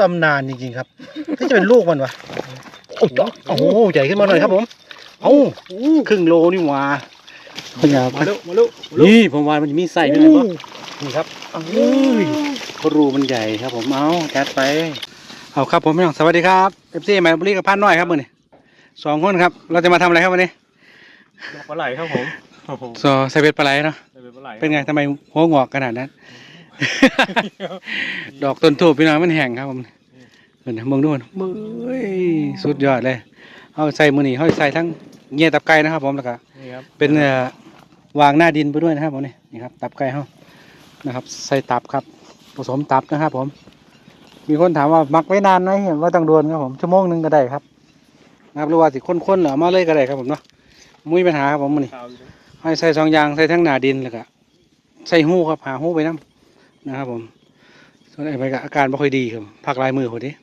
ตำนานจริงๆครับนี่จะเป็นลูกมันวะโอ้โหโอ้โหใหญ่ขึ้นมาหน่อยครับผม เอ้าครึ่งโลนี่หว่าเป็นไงครับมาลุมาลุมาลุนี่ผมว่ามันจะมีไส้ด้วยนะนี่ครับเอ้ยรูมันใหญ่ครับผมเอาจัดไปเอาครับผมพี่น้องสวัสดีครับเอฟซีแมนบุรีกับพันน้อยครับมือนี่สองคนครับ เราจะมาทำอะไรครับวันนี้ดอกปลาไหลครับผมโอ้โหซอใส่เบ็ดปลาไหลเนาะเป็นปลาไหลเป็นไงทำไมหัวงอกขนาดนั้น ดอกต้นทูบพี่น้องมันแห้งครับผมเห็นไหมมองดูมันเบ้ยสุดยอดเลยเอาใส่มือนี่เอาใส่ทั้งเงี้ยตับไก่นะครับ ผมแล้วก็นี่ครับเป็นเอ่อวางหน้าดินไปด้วยนะครับผมนี่นี่ครับ ตับไก่เฮานะครับ ใส่ตับครับ ผสมตับนะครับ ผม มีคนถามว่ามักไว้นานไหมเห็นว่าต้องโดนครับผมชั่วโมงหนึ่งก็ได้ครับนะครับหรือว่าสิข้นๆเหรอมาเลยก็ได้ครับผมเนาะมุ้ยปัญหาครับผมมื้อนี่ข่าวอยู่ให้ใส่สองอย่างใส่ทั้งหน้าดินแล้วก็ใส่หู้ครับหาหู้ไปน้ำ นะครับผมส่วนไอ้ไปก็อาการไม่ค่อยดีครับพักลายมือคนนี้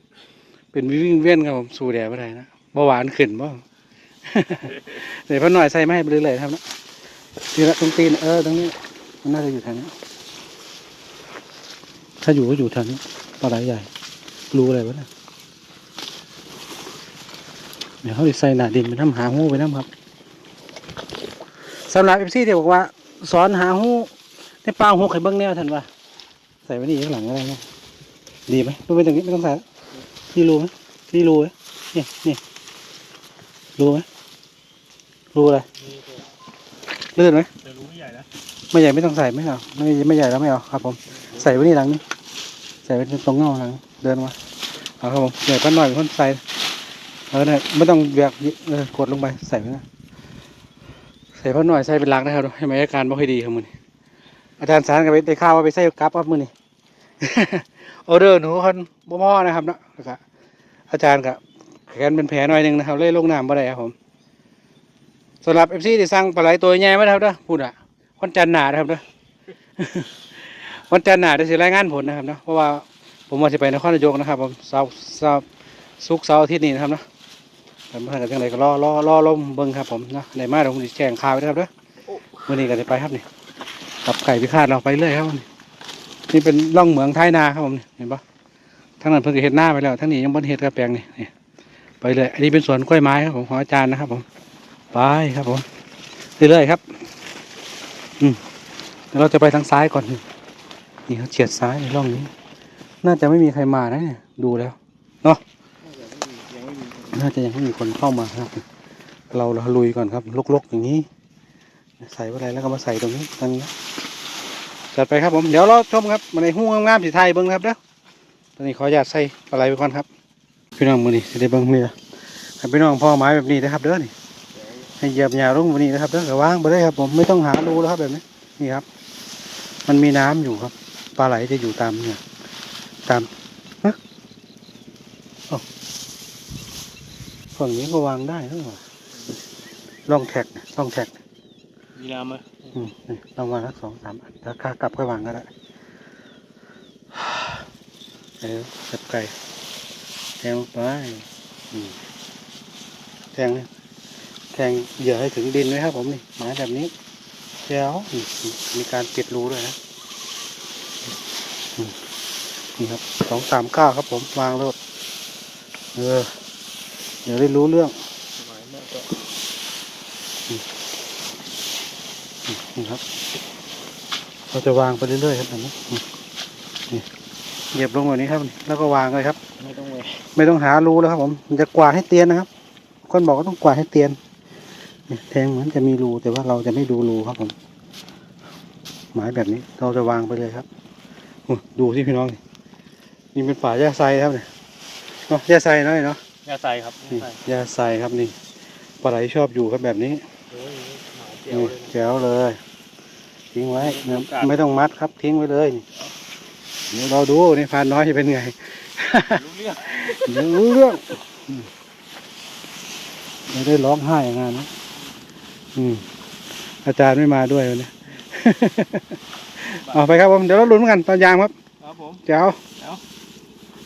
เป็นวิ่งเวียนครับผมสู้แดดไม่ได้นะเบาหวานขึ้นบ่เดี๋ยวพ่อหน่อยใส่ไม้ไปเรื่อยๆครับนะทีละตรงตีนเออตรงนี้มันน่าจะอยู่ทางนี้ถ้าอยู่ก็อยู่ทางนี้ปลาไหลใหญ่ รู้อะไรวะเนี่ยเดี๋ยวเขาจะใส่หนาดินไปน้ำหาหู้ไปน้ำครับสำหรับเอฟซีที่บอกว่า สอนหาหู้ในปลาหูไข่เบิ้งแนวท่านว่า ใส่ไว้นี่ข้างหลังอะไรเนี่ยดีไหมดูไปตรงนี้ไม่ต้องใส่แล้วนี่รู้ไหมนี่รู้ไหมเนี่ยนี่รู้ไหมรู้อะไรลื่นไหมจะรู้ไม่ใหญ่นะไม่ใหญ่ไม่ต้องใส่ไม่เอาไม่ไม่ใหญ่แล้วไม่เอาครับ ผม ใส่ไว้นี่หลังนี้ใส่ไว้ตรงเงาหลังเดินมาเอาครับผมเดี๋ยวพันหน่อยเป็นคนใส่เออเนี่ยไม่ต้องแบกเออกดลงไปใส่ไว้นะใส่พันหน่อยใส่เป็นหลักนะครับให้มันอาการไม่ค่อยดีครับมือนี้ อาจารย์สารกับไปได้ข่าวว่าไปใส่กราฟครับมือนี้ออเดอร์หนูคนบ่พอนะครับเนาะแล้วก็อาจารย์กับแขนเป็นแผลหน่อยหนึงนะครับเลยลงน้ำบ่ได้ครับผมสำหรับเอฟซีที่สั่งปลาไหลตัวใหญ่มาแล้วเด้อพูดอะวันจันทร์หนานะครับเด้อวันจันทร์หนาจะสิรายงานผลนะครับเนาะเพราะว่าผมว่าจะไปนครนายกนะครับผมเสาร์เสาร์ศุกร์เสาร์อาทิตย์นี้นะครับเนาะแต่เมื่อไหร่กันจังไรก็รอรอรอลมเบิ้งครับผมเนาะในมาเดี๋ยวผมจะแจ้งข่าวไว้นะครับเด้อวันนี้ก็จะไปครับนี่ กับไก่พิฆาตเราไปเรื่อยครับนี่นี่เป็นร่องเหมืองท้ายนาครับผมเห็นปะทั้งนั้นเพิ่งจะเห็ดหน้าไปแล้วทั้งนี้ยังบนเห็ดกระแปลงนี่นี่ไปเลยอันนี้เป็นสวนกล้วยไม้ครับผมของอาจารย์นะครับผมไปครับผมเรื่อยๆครับเดี๋ยวเราจะไปทางซ้ายก่อน นี่เขาเฉียดซ้ายในร่องนี้ น่าจะไม่มีใครมานะเนี่ยดูแล้วยังไม่มีน่าจะยังไม่มีคนเข้ามาครับ เราเราลุยก่อนครับลกๆอย่างนี้ ใส่อะไรแล้วก็มาใส่ตรงนี้ตรงนี้จัดไปครับผมเดี๋ยวเราชมครับมาในหู้งงามๆสีไทยเบิ้งครับเด้อตอนนี้ขออนุญาตใส่อะไรไปก่อนครับ พี่น้องมือนี่จะได้เบิ้งเมียให้พี่น้องพ่อไม้แบบนี้นะครับเด้อนี่ให้เหยียบหญ้าลงแบบนี้นะครับเด้อก็วางไปเลยครับผมไม่ต้องหารูแล้วครับแบบนี้นี่ครับ มันมีน้ำอยู่ครับปลาไหลจะอยู่ตามเนี่ยตามฮะเอ้ฝั่งนี้ก็วางได้ทั้งหมดลองแท็กลองแท็ก มีน้ำไหมอืมนี่ลองวางสักสองสามอันถ้าขากลับก็วางก็ได้เออจับไก่แทงลงไปแทงเขียแทงเหยื่อให้ถึงดินไว้ครับผมนี่หมายแบบนี้แจ๋วมีการปิดรูด้วยนะนี่ครับสองสามเก้าครับผมวางรถเออเดี๋ยวได้รู้เรื่อง สมัยแม่ก็ นี่ครับ เราจะวางไปเรื่อยๆครับแบบนี้นี่นี่เหยียบลงแบบนี้ครับ แล้วก็วางเลยครับ ไม่ต้องเวไม่ต้องหารูแล้วครับ ผมมันจะกวาดให้เตียนนะครับ คนบอกว่าต้องกวาดให้เตียนนี่แทงเหมือนจะมีรูแต่ว่าเราจะไม่ดูรูครับผม หมายแบบนี้เราจะวางไปเลยครับอุ๊ยดูที่พี่น้องนี่นี่เป็นป่าหญ้าไซครับเนี่ยเนาะหญ้าไซน้อยเนาะยาใส่ครับนี่ยาใส่หญ้าไซครับนี่ปลาไหลชอบอยู่ครับแบบนี้โอ้ยหมาเจียวนี่เลยนะ แจ๋วเลย ทิ้งไว้ไม่ต้องกัดไม่ต้องมัดครับทิ้งไว้เลยเดี๋ยวเราดูนี่พานน้อยจะเป็นไงรู้เรื่องเดี๋ยวรู้เรื่องอืมไม่ได้ร้องไห้งานนะอืมอาจารย์ไม่มาด้วยวันนี้เอาไปครับผมเดี๋ยวเราลุ้นกันตอนยามครับครับผมเจ้าเจ้า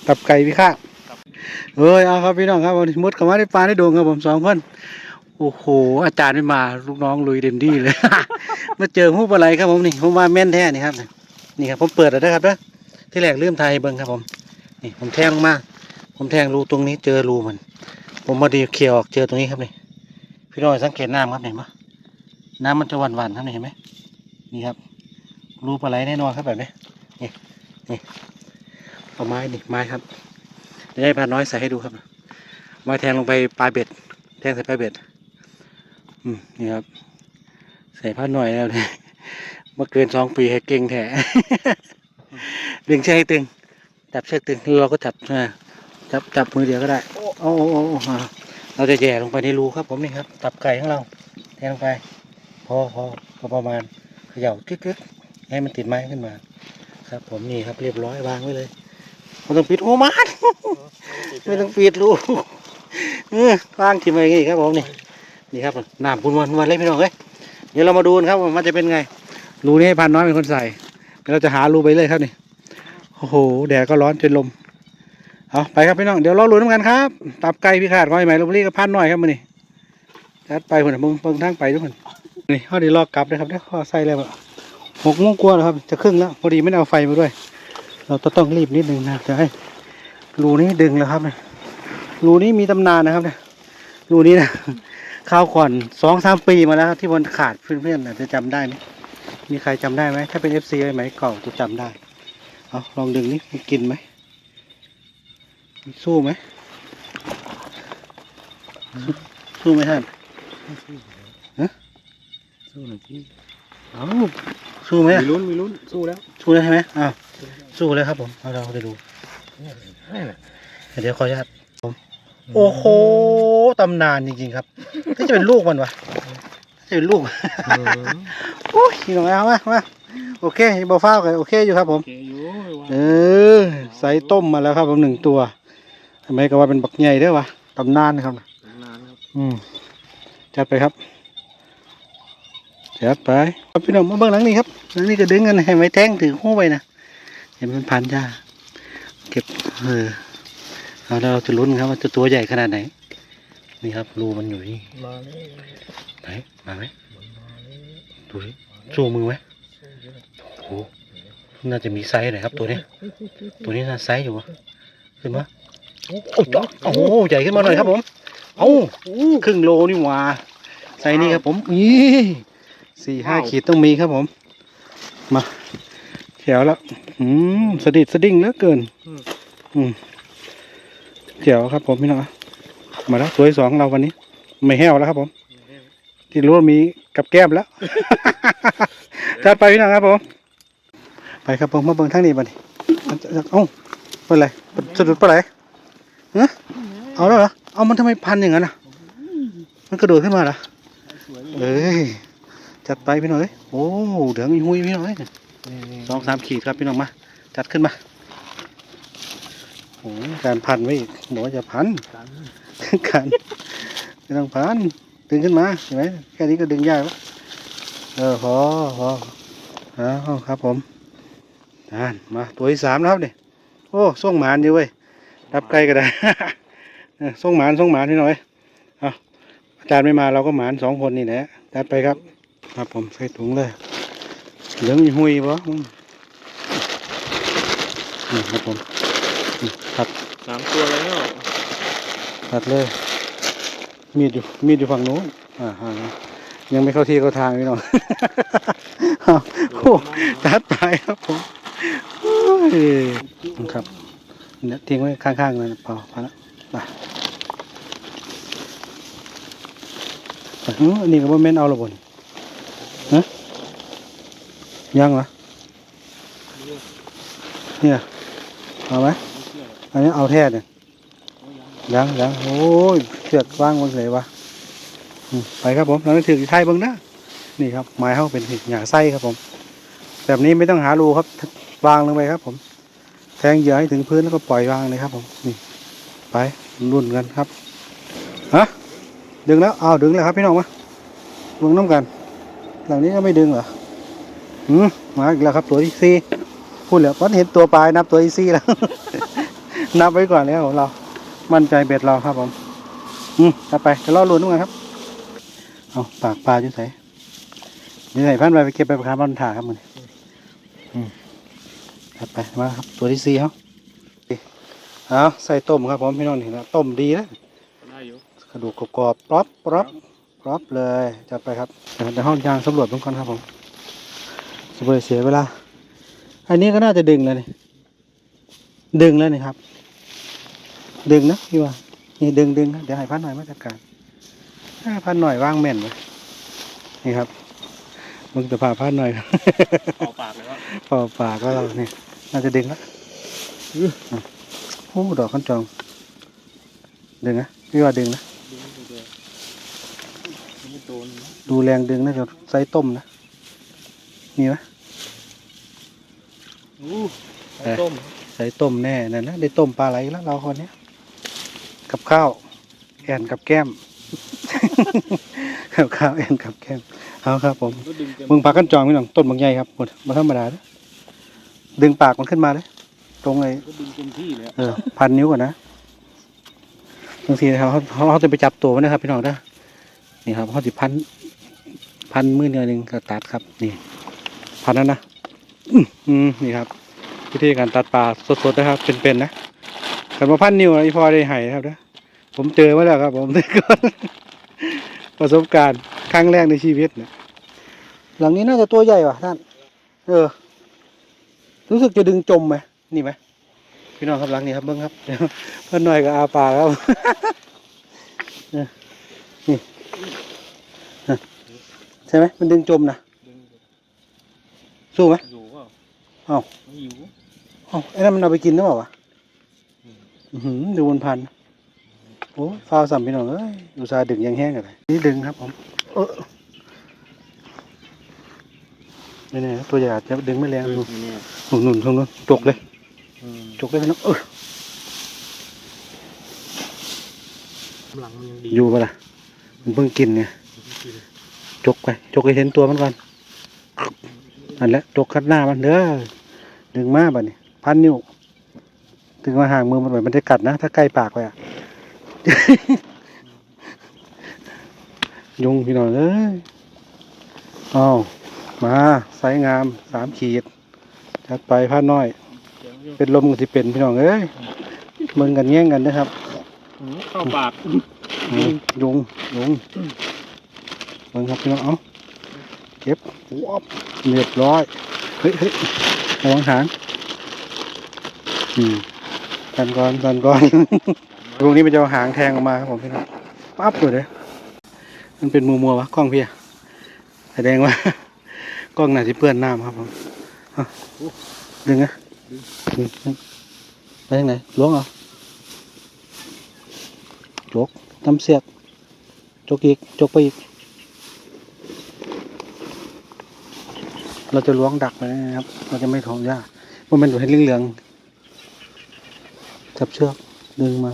ตับไก่พิฆาตเอ้ยเอาครับพี่น้องครับวันนี้มุดเข้ามาได้ปลาได้โดงครับผมสองคน โอ้โห อาจารย์ไม่มาลูกน้องลุยเต็มที่เลย มาเจอหูปอะไรครับผมนี่ผมว่าแม่นแท้นี่ครับ นี่ครับผมเปิดแล้วนะครับเด้อที่แรกลืมไทยเบิ้งครับผม นี่ผมแทงลงมา ผมแทงรูตรงนี้เจอรูมัน ผมมาดีเคลียออกเจอตรงนี้ครับนี่พี่น้อยสังเกตน้ำครับเห็นปะน้ำมันจะหวานๆครับนี่เห็นไหมนี่ครับ รูปลาไหลแน่นอนครับแบบนี้นี่นี่เอาไม้นี่ไม้ครับได้พาน้อยใส่ให้ดูครับไม้แทงลงไปปลายเบ็ดแทงใส่ปลายเบ็ด นี่ครับ ใส่ผ้าหน่อยแล้วเนี่ยเมื่อเกินสองปีให้เก่งแท้ดึงเชือกตึง จับเชือกตึงเราก็จับอ่าจับจับมือเดียวก็ได้ โอ้โอ้โอ้เราจะแย่ลงไปในรูครับ ผมนี่ครับ ตับไก่ของเราแทงลงไป พอพอพอประมาณเขย่ากึกกึกให้มันติดไม้ขึ้นมา ครับ ผมนี่ครับเรียบร้อยวางไว้เลยไม่ต้องปิดหัวมันไม่ต้องปิดรูเออวางทิ้งไว้อย่างงี้ครับผมนี่ นี่ครับน้ำพุนวันวันเลยพี่น้องเอ้ยเดี๋ยวเรามาดูกันครับมันจะเป็นไง รูนี้ให้พันน้อยเป็นคนใส่เดี๋ยวเราจะหารูไปเลยครับนี่โอ้โหแดดก็ร้อนจนลมเอาไปครับพี่น้องเดี๋ยวรอลุ้นกันครับตับไก่พี่ขาดก้อยไหมลมรีกับพันหน่อยครับมันนี่จัดไปคนมึงเพิ่งทางไปทุกคนนี่เขาดีรอกลับเลยครับเดี๋ยวขอใส่แล้วอะหกโมงกว่าแล้วครับ จะครึ่งแล้วพอดีไม่เอาไฟมาด้วย เราต้องต้องรีบนิดนึงนะจะให้รูนี้ดึงแล้วครับเนี่ยรูนี้มีตำนานนะครับเนี่ยรูนี้นะ ข้าวก่อนสองสามปีมาแล้วครับที่มันขาดเพื่อนๆอาจจะจำได้ไหมมีใครจำได้ไหมถ้าเป็นเอฟซีไหมเก่าจะจำได้เอาลองดึงนี่มันกินไหมมันสู้ไหมสู้สู้ไหมท่านสู้หน่อยพี่เอาสู้ไหมอะมีลุ้นมีลุ้นสู้แล้วสู้ได้ใช่ไหมอ้าวสู้เลยครับผมเอาเราจะดูนี่แหละเดี๋ยวขออนุญาตผม โอ้โหตำนานจริงๆครับนี่จะเป็นลูกมันวะจะเป็นลูกโอ้ยพี่น้องเอามามาโอเคบอฟ้าวกันโอเคอยู่ครับ ผมโอเคอยู่ว่าเออใส่ต้มมาแล้วครับ ผมหนึ่งตัวทำไมก็ว่าเป็นบักใหญ่เด้อวะตำนานนะครับนานครับอืมจัดไปครับจัดไปครับพี่น้องมาเบื้องหลังนี้ครับหลังนี้ก็ดึงกันให้ไม้แท่งถือหู้ไว้นะเห็นมันพันยาเก็บเออเอา แล้วเราจะลุ้นครับว่าจะตัวใหญ่ขนาดไหน นี่ครับรูมันอยู่นี่มาเลยไหนมาไหมดูดิสู้มือไหมโอ้โหน่าจะมีไซส์หน่อยครับตัวนี้ ตัวนี้น่าไซส์อยู่วะขึ้นมาโอ้โหโอ้โหใหญ่ขึ้นมาหน่อยครับผมเอ้าครึ่งโลนี่หว่าไซส์นี้ครับผมนี่สี่ห้าขีดต้องมีครับผม มาแถวแล้วอืมสะดิดสะดิ้งเหลือเกิน อืม แถวครับผมพี่น้องมาแล้วตัวที่สองเราวันนี้ ไม่แห้วแล้วครับผม ที่รู้ว่ามีกับแก้มแล้วจัดไปพี่น้องครับผม ไปครับผมมาเบิ่งทางนี้บัดนี้มันจะเอ้าเป็นไรสะดุดปลาไหลเนอเอาแล้วเหรอเอามันทำไมพันอย่างนั้นอะ มันกระโดดขึ้นมาเหรอเอ้ยจัดไปพี่น้องเอ้ยโอ้เดืองอีหุยพี่น้องเอ้ยสองสามขีดครับพี่น้องมา จัดขึ้นมา การพันไว้อีกบอกว่าจะพันการไม่ต้องพันดึงขึ้นมาเห็นไหมแค่นี้ก็ดึงยากแล้วเออพอพอเอาครับผมอ่านมาตัวที่สามแล้วครับนี่โอ้ส่งหมานอยู่เว้ยรับไกลก็ได้เออส่งหมานส่งหมานพี่หน่อยเอาอาจารย์ไม่มาเราก็หมานสองคนนี่แหละจัดไปครับ ครับผมใส่ถุงเลยเหลืองมีหุยปะอืมนี่ครับผม นี่ครับสามตัวแล้วตัดเลย มีดอยู่ มีดอยู่ฝั่งนู้นอ่าฮะยังไม่เข้าที่เข้าทางพี่น้องเอาโอ้ตัดไปครับผมโอ้ยครับเนี่ยทิ้งไว้ข้างๆเลยพอพอแล้วไปอื้ออันนี้ก็บ่แม่นเอาและบนฮะยังเหรอเนี่ยเอาไหม อันนี้เอาแท้เนี่ยยังยังโอ้ยเชือกว่างบางเลยวะไปครับผมเราถือไทยเบิ้งนะนี่ครับไม้เขาเป็นหย่าไส้ครับผม แบบนี้ไม่ต้องหารูครับวางลงไปครับ ผม แทงเหยื่อให้ถึงพื้นแล้วก็ปล่อยวางเลยครับ ผมนี่ไปรุ่นกันครับฮะดึงแล้วเอาดึงแล้วครับพี่น้องมาลงน้ำกัน หลังนี้ก็ไม่ดึงเหรออืมมาอีกแล้วครับตัวที่สี่พูดแล้ววันเห็นตัวปลายนับตัวที่สี่แล้ว นับไว้ก่อนแล้วเรา มั่นใจเบ็ดเราครับผมอืมจะไปจะล่อลุ้นด้วยกันครับ เอาปากปลาจุ่ใส่นี่ใส่พันไปไปเก็บไปประคาบันถาครับมันอืมจัดไปมาครับตัวที่สี่เขาเอาใส่ต้มครับผมพี่น้องนี่นะต้มดีนะได้อยู่กระดูกกรอบๆปรอบปรอบปรอบเลยจัดไปครับเดี๋ยวห้องยางสำรวจเบื้องก่อนครับผมสบายเสียเวลา อันนี้ก็น่าจะดึงแล้วนี่ ดึงแล้วนี่ครับ ดึงนะพี่ว่านี่ดึงดึงนะเดี๋ยวให้พันหน่อยมาจัดการอ่าพันหน่อยว่างแม่นเลยนี่ครับมึงจะพาพันหน่อยเอาปากเลยว่าพอปากก็เราเนี่ยน่าจะดึงแล้วะโอ้ดอกขันจอง ดึงนะพี่ว่าดึงนะดูดูดูไม่โดนนะดูแรงดึงนะจะใส่ต้มนะมีไหมอู้ไข่ต้ม ใส่ต้มแน่นั่นนะได้ต้มปลาไหลแล้วเราคนเนี้ยกับข้าวแอนกับแก้มกับข้าวแอนกับแก้มเอาครับผมก็ดึงเต็มมึงปากกันจองพี่น้องต้นบางใหญ่ครับหมดมาธรรมดาเด้อดึงปากมันขึ้นมาเลยตรงเลยก็ดึงเต็มที่เลยอะเออพันนิ้วก่อนนะบางทีนะครับเขาเขาเขาจะไปจับตัวมันนะครับพี่น้องนะนี่ครับเขาจะพันพันมือเนื้อหนึ่งก็ตัดครับ นี่ พันนั้นนะอื้ออืมนี่ครับ วิธีการตัดปลาสดๆนะครับ เป็นๆนะกันมาพันนิ้วนะอีพอได้ไห้ครับนะผมเจอมาแล้วครับ ผมประสบการณ์ครั้งแรกในชีวิตนะหลังนี้น่าจะตัวใหญ่ว่ะท่าน เออ รู้สึกจะดึงจมไหมนี่ไหมพี่น้องครับหลังนี้ครับเบิ้งครับเพิ่นหน่อยก็อาปาครับเนี่ยนี่ใช่ไหมมันดึงจมนะสู้ไหม เอ้าไม่อยู่เอ้าไอ้นั่นมันเอาไปกินหรือเปล่าวะอืมอื้อหือดูบนพันโอ้ฟาวสัมพี่น้องเอ้ยอุตส่าห์ดึงยังแห้งกันเลยนี่ดึงครับผมเออนี่นี่ตัวใหญ่อาจจะดึงไม่แรงดูเนี่ยหนุนหนุนตรงนู้นจกเลยอืมจกเลยพี่น้องเออหลังมันยังดีอยู่ปะล่ะมันเพิ่งกินเนี่ยจกไปจกให้เห็นตัวมันก่อนนั่นแหละจกคัดหน้ามันเด้อ ดึงมาบัดนี้พันนิ้วดึงมาห่างมือมันไว้มันจะกัดนะ ถ้าใกล้ปากไปอะยุงพี่น้องเอ้ยเอามาไซส์งามสามขีดจัดไปพันน้อยเดี๋ยวอยู่เป็นลมกันที่เป็นพี่น้องเอ้ยมึงกันแย่งกันนะครับอืมเข้าปากอืมยุงยุงเบิ่งครับพี่น้องเอาเก็บหัวบเรียบร้อย เฮ้ยเฮ้ย ระวังหางอืมกันก่อนกันก่อนตรงนี้มันจะาหางแทงออกมาครับผมพี่น้องปั๊บเลยเลยมันเป็นมัวมัววะกล้องพี่อะแสดงว่ากล้องไหน่าจะเปื้อนน้ำครับผมดึงนะไปทางไหนล้วงเหรอจกทำเสียกจกอีกจกไปอีก เราจะล้วงดักไปนะครับ เราจะไม่ถองหญ้าเพราะมันอยู่ให้เหลืองๆจับเชือกดึงมา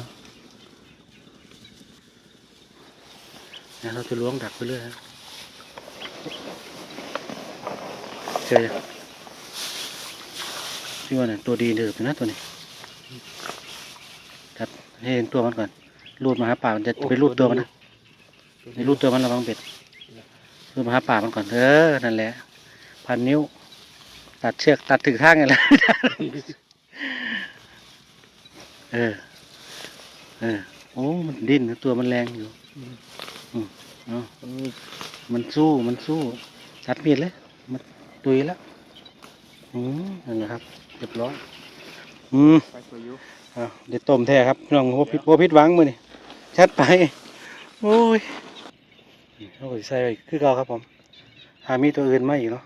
เนี่ยเราจะล้วงดักไปเรื่อยนะเจอยังพี่ว่าเนี่ยตัวดีเดือบนะตัวนี้จับให้เห็นตัวมันก่อนรูดมาหาป่ามันจะไปรูดตัวมันนะในรูดตัวมันระวังเบ็ดรูดมาหาป่ามันก่อนเออนั่นแหละ พันนิ้ว ตัดเชือกตัดถึงข้างไงล่ะเออ เออ โอ้ มันดิ้นนะตัวมันแรงอยู่อืมเอามันมีมันสู้ มันสู้ตัดมีดเลย มันตุยแล้ว อืมนั่นแหละครับ เรียบร้อย อืมไปตัวยุเอาเดี๋ยวต้มแท้ครับพี่น้องโบพิดโบพิดหวังมือนี่ชัดไป โอ้ยนี่เขาก็สิใส่ไว้คือเก่าครับผม หามีตัวอื่นมาอีกเนาะ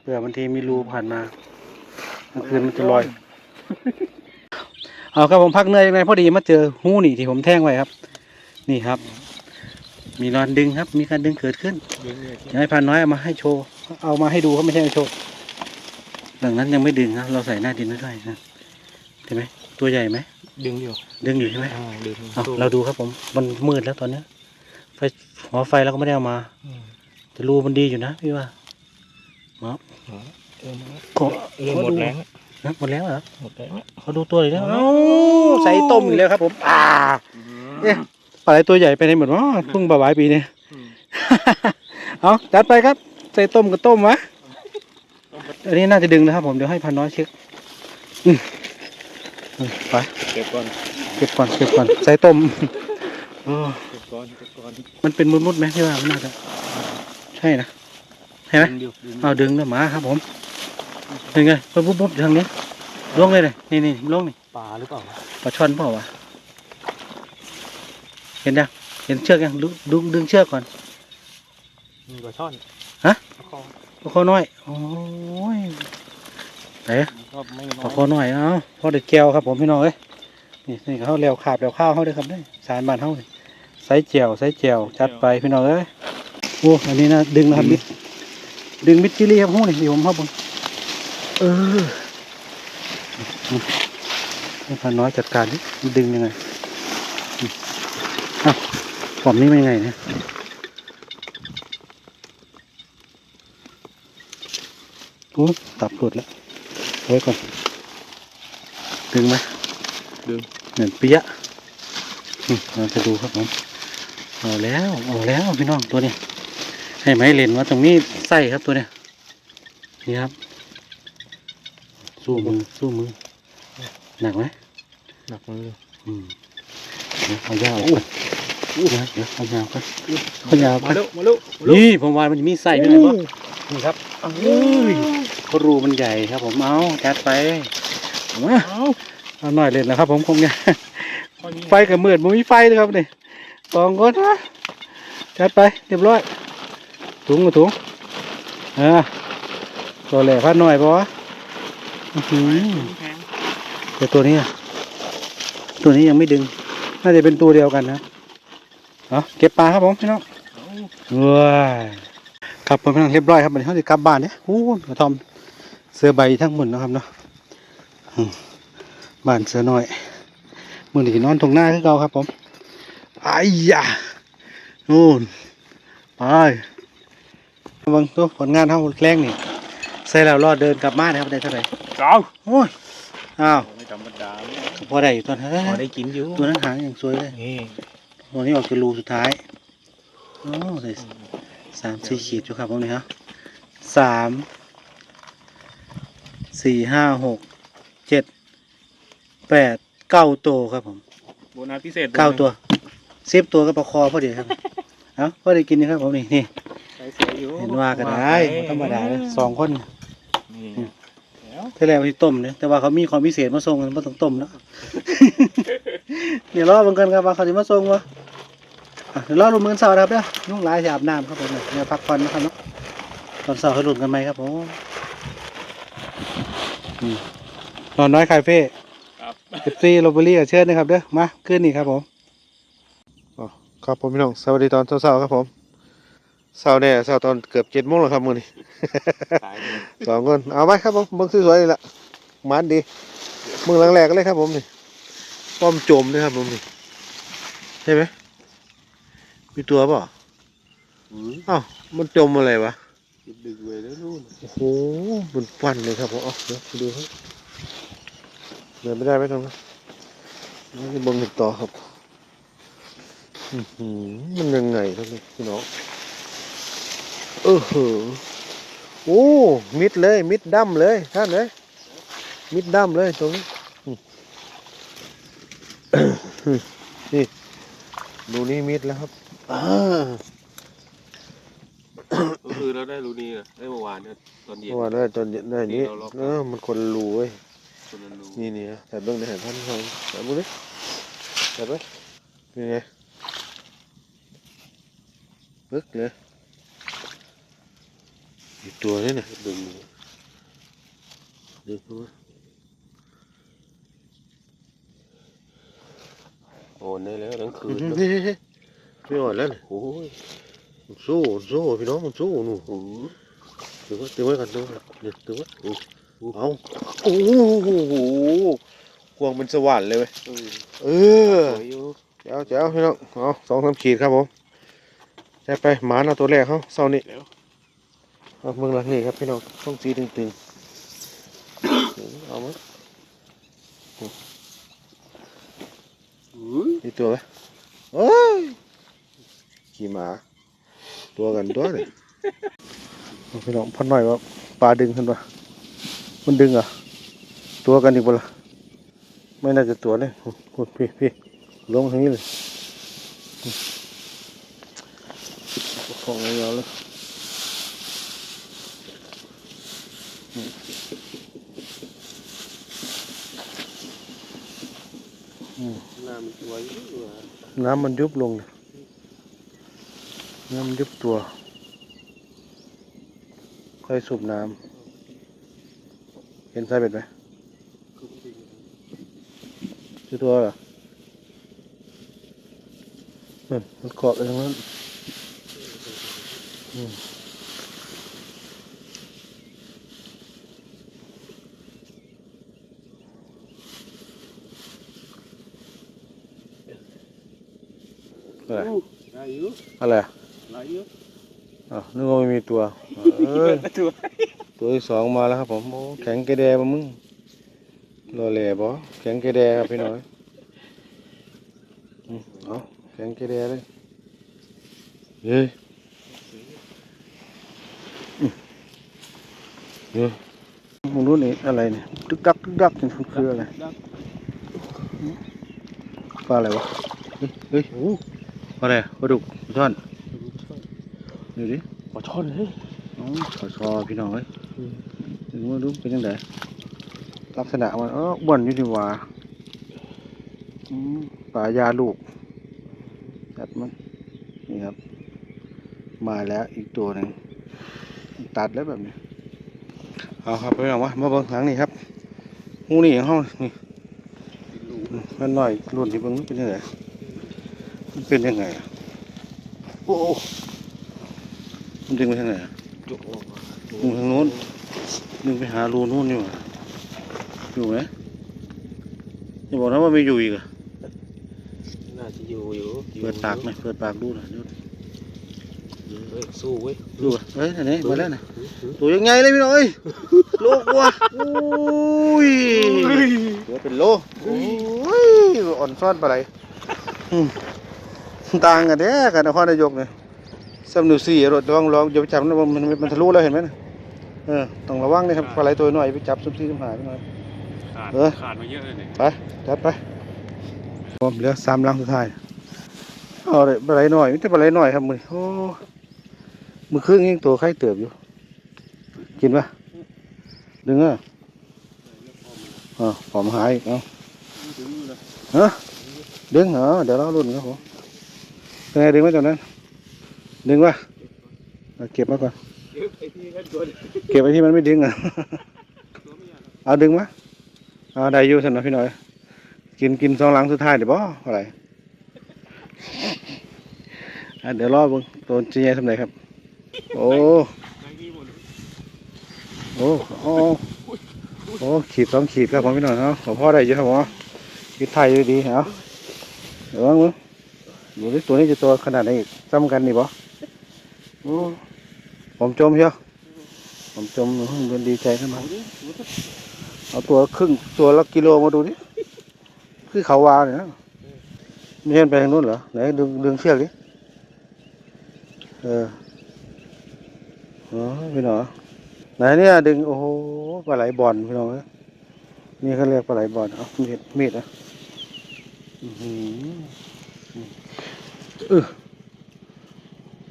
เผื่อบางทีมีรูผ่านมากลางคืนมันจะลอย เอาครับผมพักเหนื่อยยังไงพอดีมาเจอหูนี่ที่ผมแท่งไว้ครับ นี่ครับ มีนอนดึงครับ มีการดึงเกิดขึ้นดึงเนี่ยอยากให้พานน้อยเอามาให้โชว์เอามาให้ดูเขาไม่ใช่ให้โชว์หลังนั้นยังไม่ดึงครับเราใส่หน้าดินไว้ด้วยนะเห็นไหมตัวใหญ่ไหมดึงอยู่ ดึงอยู่ใช่ไหมอ่าดึงเอาเราดูครับผมมันมืดแล้วตอนเนี้ยไฟหัวไฟเราก็ไม่ได้เอามาอืมแต่รูมันดีอยู่นะพี่ว่าหมอ เออมาแล้วขอเออหมดแรงแล้วนะหมดแล้วเหรอหมดแรงแล้วเขาดูตัวเลยนะเอ้าใส่ต้มอีกแล้วครับ ผมอ่าเอ๊ะปลาไหลตัวใหญ่ไปไหนหมดวะเพิ่งบาบายปีนี้อืมเอาจัดไปครับ ใส่ต้มกับต้มวะอันนี้น่าจะดึงนะครับ ผมเดี๋ยวให้พันน้อยเช็คอืมไปเก็บก่อนเก็บก่อนเก็บก่อนใส่ต้มโอ้เก็บก่อนเก็บก่อนมันเป็นมุดๆไหมที่ว่ามันน่าจะใช่นะ เห็นไหมดึงเดียวดึงเอาดึงแล้วหมาครับผมเป็นไงปุ๊บปุ๊บปุ๊บทางนี้ลงเลยเลยนี่นี่ลงนี่ปลาหรือเปล่าวะปลาช่อนเปล่าวะเห็นยังเห็นเชือกยังดึงดึงดึงเชือกก่อนมีปลาช่อนฮะปลาคอปลาคอน้อยโอ้ยไหนก็ไม่น้ปอลายคอน้อยเอ้าพอเด็กแก้วครับผมพี่น้องเอ้ยนี่นี่เขาเลี้ยวขาบเลี้ยวข้าวเขาเลยครับเด้อสารบ้านเขาเลยใส่เจียวใส่เจียวจัดไปพี่น้องเอ้ยโอ้อันนี้นะดึงนะครับมิ ดดึงมิดจิลี่ครับหู้นี่เดี๋ยวผมเข้าบนเออให้พาน้อยจัดการดิมันดึงยังไงอืมอ้าวผมนี่เป็นไงเนี่ยโอ้ตับหลุดแล้วเอาไว้ก่อน ดึงไหมดึงเหมือนเปียะอืมเราจะดูครับผมเอาแล้วเอาแล้วพี่น้องตัวนี้ ให้ไหมเล่นว่าตรงนี้ใส่ครับตัวเนี้ยนี่ครับ สู้มือสู้มือหนักไหมหนักมืออืมเดี๋ยวเอายาวก่อนเดี๋ยวเดี๋ยวเอายาวก่อนเอายาวก่มาอนเร็วมาเร็วมาเร็วนี่ผมว่ามันจะมีใส่ไหมบ่นี่ครับเอ้ยเขารูมันใหญ่ครับ ผมเอาจัดไปเอามาเอ้าเอาหน่อยเล่นนะครับ ผมคงเนี่ยข้อนี้ไฟกับมืดมันมีไฟเลยครับนี่สองคนนะจัดไปเรียบร้อย ถุงมาถุงอ่าตัวแหล่พัดหน่อยปะวะอื้อหือแต่ตัวนี้อะตัวนี้ยังไม่ดึง น่าจะเป็นตัวเดียวกันนะเอาเก็บปลาครับผมพี่น้องเว้ายครับผมพี่น้องเรียบร้อยครับวันนี้เขาจะกลับบ้านเนี่ยโอ้กระทอมเสือใบทั้งหมดนะครับเนาะบ้านเสือน้อยมือนีนอนตรงหน้าคือเก่าครับผมไอ้ยานู่นไป เบางตัวผลงานเท่าแรงนี่ใส่แล้วรอดเดินกลับบ้านนะครับได้เท่าไหร่เก้าโอ้ยอ้าวไม่ธรรมดาพอได้อยู่ตัวนั้นพอได้กินอยู่ตัวนั้นหางอย่างสวยเลยนี่ตัวนี้ออกคือรูสุดท้ายโอ้ได้สามสี่ขีดอยู่ครับผมนี่ครับสามสี่ห้าหกเจ็ดแปดเก้าตัวครับผมโบนัสพิเศษเก้าตัวสิบตัวก็ประคอพอดีครับ เอ้าพอได้กินนะครับผมนี่นี่ใส่เสียอยู่เห็นว่าก็ได้บ่ธรรมดาเลยสองคน นี่แล้วที่แรกว่าที่ต้มเนี่ยแต่ว่าเขามีความพิเศษมาส่งกันไม่ต้องต้มแล้วเดี๋ยวรอเบิ่งกันครับว่าเขาจะมาส่งวะอะเดี๋ยวรอรุมอกันเสาร์นะครับเด้อนุ่งลายจะอาบน้ำครับผมเนี่ยเดี๋ยวพักผ่อนนะครับเนาะตอนเสาร์ให้ลุ้นกันไหมครับผมอืมนอนน้อยคาเฟ่ครับเอฟซีโรเบอรี่กับเชิญนะครับเด้อมาขึ้นนี่ครับผมครับผมพี่น้องสวัสดีตอนเช้าๆครับผม เช้าเนี่ยเช้าตอนเกือบเจ็ดโมงแล้วครับมื้อนี้ตายเลยสองคนเอาไหมครับผมเบิ่งสวยๆนี่ละมันดีมึงแรกๆเลยครับผมนี่ป้อมโจมด้วยครับผมนี่ใช่ไหมมีตัวเปล่าอ้าวมันจมอะไรวะดึกเว้ยแล้วนู่นโอ้โหมันฟันเลยครับผมเอาเดี๋ยวไปดูครับเดินไม่ได้ไหมตรงนั้นนี่เบิ่งกันต่อครับอื้อหือมันยังไงครับนี่พี่น้อง เออเหอโอ้ มิดเลย มิดดำเลยท่านเลยมิดดำเลยตรงนี้อืมนี่ดูนี่มิดแล้วครับอ่าก็คือเราได้รูนี้นะได้เมื่อวานเนี่ยตอนเย็นเมื่อวานได้ตอนเย็นได้นี้ที่เราล็อกเออมันคนละรูเว้ยคนละรูนี่นี่แต่เบื้องในเห็นท่านเขาแต่บุ้ดิแต่ไปนี่ไงปึ๊กเลย อีกตัวนี่นะดึงดึงเข้ามาโอนได้แล้วทั้งคืนเฮ้ยเฮ้ยเฮ้ยไม่อ่อนแล้วนี่โอ้ยมันสู้มันสู้พี่น้องมันสู้หนูตึงไว้ตึงไว้กันตึงไว้กันเดี๋ยวตึงไว้เอาโอ้โหควงเป็นสวรรค์เลยเว้ยเออเออสวยอยู่เจ้าเจ้าพี่น้องเอาสองสามขีดครับผมใช่ไปหมาเอาตัวแรกเขาเศร้านี่แล้ว เอาเมืองหลังนี่ครับพี่น้องต้องสีตึงๆเอามั้ยอุ้ยนี่ตัวไหมโอ้ยขี่หมา ตัวกันตัวเลยเอาพี่น้องพันหน่อยว่าปลาดึงขึ้นปะมันดึงเหรอะ ตัวกันอีกบ่ล่ะไม่น่าจะตัวเลยโอ้พี่พี่ลงทางนี้เลยของยาวเลย น้ำมันตัวน้ำมันยุบลงเลยน้ำมันยุบตัว ค่อยสูบน้ำเห็นสายเบ็ดไหมคือจริงคือตัวเหรอนั่นมันเกาะไปตรงนั้นอืมอะไร หลาย อยู่อะไรอะหลายอยู่อ้าวนึกว่าไม่มีตัวเอ้ยตัวตัวที่สองมาแล้วครับผมโอ้แข็งกระแดบ่มึงรอแหล่บ่แข็งกระแดครับพี่น้อยอืมเอาแข็งกระแดเลยเฮ้ยอืมเฮ้ยมึงรู้นี่อะไรเนี่ยตึกดักตึกดักนี่มันคืออะไรดักปลาอะไรวะเฮ้ยเฮ้ยโอ้ปลา อะไรปลาดุกปลาช่อนดูดิปลาช่อนเฮ้ยอ๋อขอชอพี่น้องเอ้ยถึงว่าดูเป็นยังไงลักษณะมันเอออ้วนอยู่ดีหว่าอืมปลายาลูกจัดมันนี่ครับ มาแล้วอีกตัวหนึ่งตัดแล้วแบบนี้ เอาครับพี่น้องวะมาเบิ่งหลังนี่ครับหูนี่ของเฮานี่ลูกอืมมันหน่อยรุ่นที่เบิ่งมันเป็นยังไง มันเป็นยังไงอะโอ้โอ้มันดึงไปทางไหนอะจุกออกดึงทางโน้นดึงไปหารูนู่นนี่หว่าอยู่ไหมอย่าบอกนะว่าไม่อยู่อีกอะน่าจะอยู่อยู่เปิดปากไหมเปิดปากดูหน่อยดูเฮ้ยสู้เว้ยดูอะเฮ้ยอันนี้มาแล้วนะตัวยังไงเลยพี่น้องเอ้ยโลกว่ะโอ้ยตัวเป็นโลโอ้ยอ่อนซ่อนปลาไหลอืม ต่างกันเด้อกันนครนายกเนี่ยสำนูสี่รถลองลองอย่าไปจับนะมันมันมันทะลุแล้วเห็นไหมน่ะเออต้องระวังนะครับปลาไหลตัวหน่อยไปจับซุ่มซี่ซุ่มหายไปหน่อยขาดเออขาดมาเยอะเลยเนี่ยไปจัดไปผมเหลือสามลังสุดท้ายเอาเลยปลาไหลหน่อยไมแต่ได้ปลาไหลหน่อยครับมือนี้โอ้มือครึ่งยังตัวไข่เติบอยู่ กินปะดึงอะอ๋อผอมหายอีกเอาถึงอยู่นะฮะดึงเหรอเดี๋ยวเราลุ้นครับผม เป็นไงดึงไว้ตรงนั้น ดึงวะเอาเก็บมาก่อน เก็บไอ้ที่กันตัวเก็บไว้ที่มันไม่ดึงอะ เอาดึงมาเอาได้อยู่สำหรับพี่หน่อย กินกินสองหลังสุดท้ายเดี๋ยวบ่อะไรเดี๋ยวรอบงตัวจีใหญ่สำไหนครับ โอ้ไอ้นี่หโอ้ โอ้โอ้ขีดสองขีดครับผมพี่หน่อยเนาะขอพ่อได้เยอะครับผมขีดไทยดีเอาเดี๋ยวเบิ่งมึง ดูดิตัวนี้จะตัวขนาดไหนอีกซ้ำกันนี่บอผมจมเชียวผมจมเพิ่งเป็นดีใจขึ้นมาเอาตัวครึ่งตัวละกิโลมาดูดิคือเขาวาเนี่ยนะไม่ใช่ไปทางนู้นเหรอไหนดึงดึงเชือกดิเอออ๋อพี่หนอไหนเนี่ยดึงโอ้โหปลาไหลบอลพี่น้องเนี่เขาเรียกปลาไหลบอลเอามีดมีดนะอือ เออ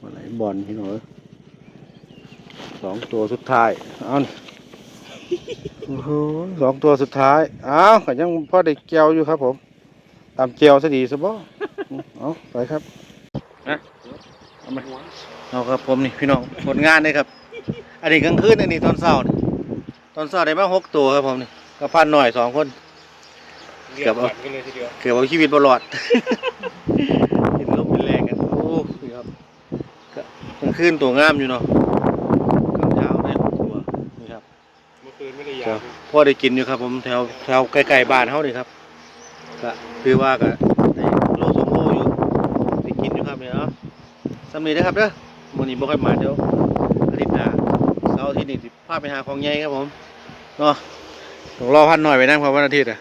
ปลาไหลบอลพี่น้องเอ้ยสองตัวสุดท้ายเอานี่โอ้โหสองตัวสุดท้ายอ้าวก็ยังพอได้เกี่ยวอยู่ครับ ผมตามเจียวซะดีซะบ่เอาไปครับนะเอามาเอาครับผมนี่พี่น้องผลงานเลยครับ อันนี้กลางคืนอันนี้ตอนเช้านี่ตอนเช้าได้มาหกตัวครับผมนี่ก็พันหน่อยสองคนเรียเกือบบเอาหกันเลยทีเดียวเกือบเอาชีวิตบรอด กินลมเป็นแรงกัน โอ้นี่ครับก็กลาง คืนตัวงามอยู่เนาะกลางเช้าได้หกตัวนี่ครับเมื่อคืนไม่ได้ยาครับพ่อได้กินอยู่ครับ ผมแถวแถวใกล้ๆบ้านเขาเลยครับก็คือว่าก็ได้โลสองโลอยู่ได้กินอยู่ครับเนี่ยเนาะสำนีนะครับเด้อมื้อนี้บ่ค่อยมาเดี๋ยวอาทิตย์หน้าเสาร์อาทิตย์นี้สิพาไปหาของใหญ่ครับผมเนาะต้องรอพันหน่อยไปนั่งครับวันอาทิตย์อะ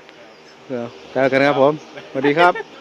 เดี๋ยวเจอกันครับผมสวัสดีครับ